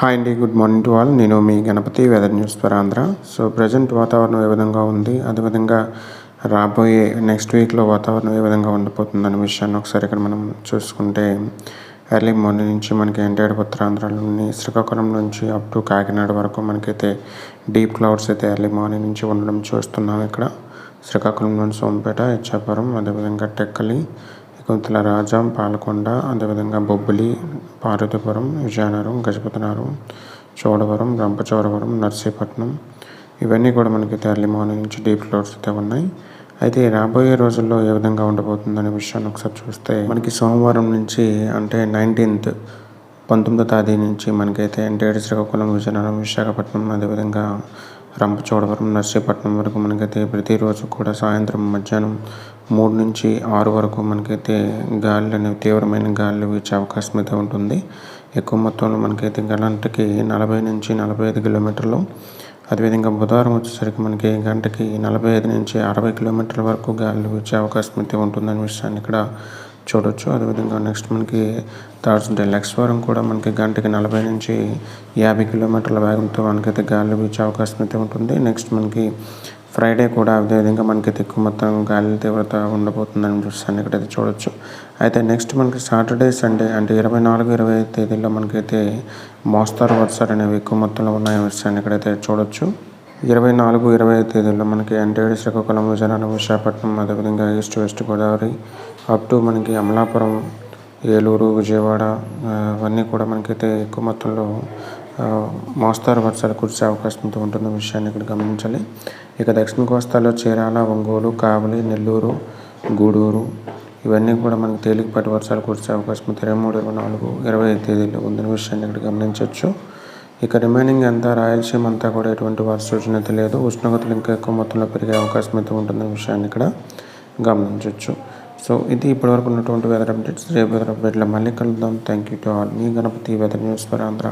Hi అండి good morning to all నేను మీ Ganapati weather news for Andhra. So present వాతావరణం ఏ విధంగా ఉంది? అదేవిధంగా రాబోయే నెక్స్ట్ వీక్లో వాతావరణం ఏ విధంగా ఉండబోతుంది అనే విషయాన్ని ఒకసారి ఇక్కడ మనం చూసుకుంటే ఎర్లీ మార్నింగ్ నుంచి మనకి ఎన్టీఆర్ ఉత్తరాంధ్రలోని శ్రీకాకుళం నుంచి అప్ టు కాకినాడ వరకు మనకైతే డీప్ క్లౌడ్స్ అయితే ఎర్లీ మార్నింగ్ నుంచి ఉండడం చూస్తున్నాం ఇక్కడ. శ్రీకాకుళం నుంచి సోంపేట ఇచ్చాపురం అదేవిధంగా టెక్కలి కొంతల రాజాం పాలకొండ అదేవిధంగా బొబ్బిలి పార్వతీపురం విజయనగరం గజపతినగరం చోడవరం రంపచోడవరం నర్సీపట్నం. ఇవన్నీ కూడా మనకి ఎర్లీ మార్నింగ్ నుంచి డీప్ ఫ్లోర్స్ అయితే ఉన్నాయి. అయితే రాబోయే రోజుల్లో ఏ విధంగా ఉండబోతుందనే విషయాన్ని ఒకసారి చూస్తే మనకి సోమవారం నుంచి అంటే నైన్టీన్త్ పంతొమ్మిదో తేదీ నుంచి మనకైతే అంటే శ్రీకాకుళం విజయనగరం విశాఖపట్నం అదేవిధంగా రంపచోడవరం నర్సీపట్నం వరకు మనకైతే ప్రతిరోజు కూడా సాయంత్రం మధ్యాహ్నం మూడు నుంచి ఆరు వరకు మనకైతే గాలి అనేవి తీవ్రమైన గాలులు వీచే అవకాశం అయితే ఉంటుంది. ఎక్కువ మొత్తంలో మనకైతే గంటకి నలభై నుంచి నలభై ఐదు కిలోమీటర్లు. అదేవిధంగా బుధవారం వచ్చేసరికి మనకి గంటకి నలభై ఐదు నుంచి అరవై కిలోమీటర్ల వరకు గాలి వీచే అవకాశం అయితే ఉంటుందనే విషయాన్ని ఇక్కడ చూడొచ్చు. అదేవిధంగా నెక్స్ట్ మనకి థర్స్డే లెక్స్ వారం కూడా మనకి గంటకి నలభై నుంచి యాభై కిలోమీటర్ల వేగంతో మనకైతే గాలి వీచే అవకాశం అయితే ఉంటుంది. నెక్స్ట్ మనకి ఫ్రైడే కూడా అదేవిధంగా మనకి ఎక్కువ మొత్తం గాలి తీవ్రత ఉండబోతుందని చూస్తాను ఇక్కడైతే చూడొచ్చు. అయితే నెక్స్ట్ మనకి సాటర్డే సండే అంటే ఇరవై నాలుగు ఇరవై ఐదు తేదీల్లో మనకైతే మోస్తారు వర్షాలు అనేవి ఎక్కువ మొత్తంలో ఉన్నాయని విషయాన్ని ఇక్కడైతే చూడొచ్చు. ఇరవై నాలుగు ఇరవై ఐదు తేదీల్లో మనకి అంటే శ్రీకాకుళం విజయనగరం విశాఖపట్నం అదేవిధంగా east west Godavari up to మనకి అమలాపురం ఏలూరు విజయవాడ అవన్నీ కూడా మనకైతే ఎక్కువ మొత్తంలో మోస్తారు వర్షాలు కురిసే అవకాశం ఉంటున్న విషయాన్ని ఇక్కడ గమనించాలి. ఇక దక్షిణ కోస్తాలో చీరాల ఒంగోలు కావలి నెల్లూరు గూడూరు ఇవన్నీ కూడా మనకి తేలికపాటి వర్షాలు కురిసే అవకాశం ఇరవై మూడు ఇరవై నాలుగు ఇరవై ఐదు తేదీలో ఉందన్న విషయాన్ని ఇక్కడ గమనించవచ్చు. ఇక రిమైనింగ్ అంతా రాయలసీమ అంతా కూడా ఎటువంటి వర్ష సూచన అయితే లేదు. ఉష్ణోగ్రతలు ఇంకా ఎక్కువ మొత్తంలో పెరిగే అవకాశం అయితే ఉంటుందన్న విషయాన్ని ఇక్కడ గమనించవచ్చు. సో ఇది ఇప్పటివరకు ఉన్నటువంటి వెదర్ అప్డేట్స్ రేపు వెదర్ అప్డేట్లో మళ్ళీ కలుద్దాం. Thank you to all me Ganapati weather news for Andhra.